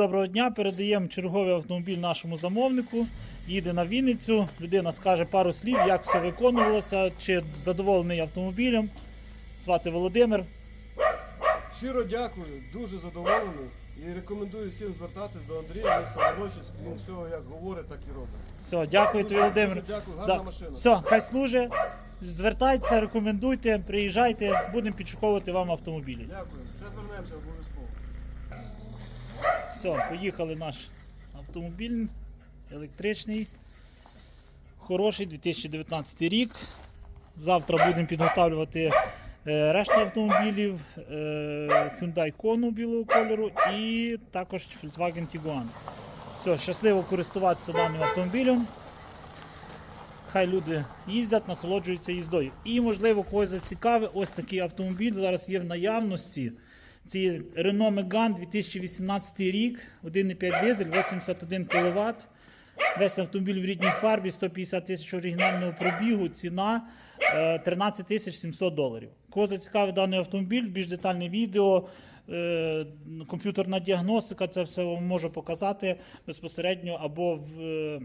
Доброго дня, передаємо черговий автомобіль нашому замовнику. Їде на Вінницю. Людина скаже пару слів, як все виконувалося, чи задоволений автомобілем. Звати Володимир. Щиро дякую, дуже задоволений і рекомендую всім звертатись до Андрія, міста Волочиськ. Він все як говорить, так і робить. Все, дякую тобі, Володимир. Дякую, гарна Да. машина. Все, хай служить. Звертайтеся, рекомендуйте, приїжджайте, будемо підшуковувати вам автомобілі. Дякую. Ще звернемося обов'язково. Все, поїхали наш автомобіль електричний. Хороший 2019 рік. Завтра будемо підготовлювати е, решту автомобілів е, Hyundai Kona білого кольору і також Volkswagen Tiguan. Все, щасливо користуватися даним автомобілем. Хай люди їздять, насолоджуються їздою. І, можливо, когось зацікавить, ось такий автомобіль зараз є в наявності. Це Renault Megane 2018 рік, 1,5 дизель, 81 кВт. Весь автомобіль в рідній фарбі, 150 тисяч оригінального пробігу, ціна е, 13 тисяч 700 доларів. Кого зацікавить даний автомобіль, більш детальне відео, е, комп'ютерна діагностика, це все вам можу показати безпосередньо або в.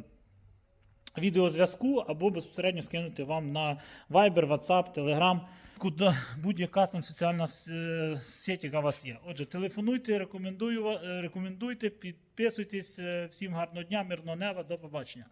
Відеозв'язку або безпосередньо скинути вам на Viber, WhatsApp, Telegram, куди будь-яка там соціальна е, сеть, яка у вас є. Отже, телефонуйте, рекомендую, е, рекомендуйте, підписуйтесь. Е, Всім гарного дня, мирного неба, до побачення.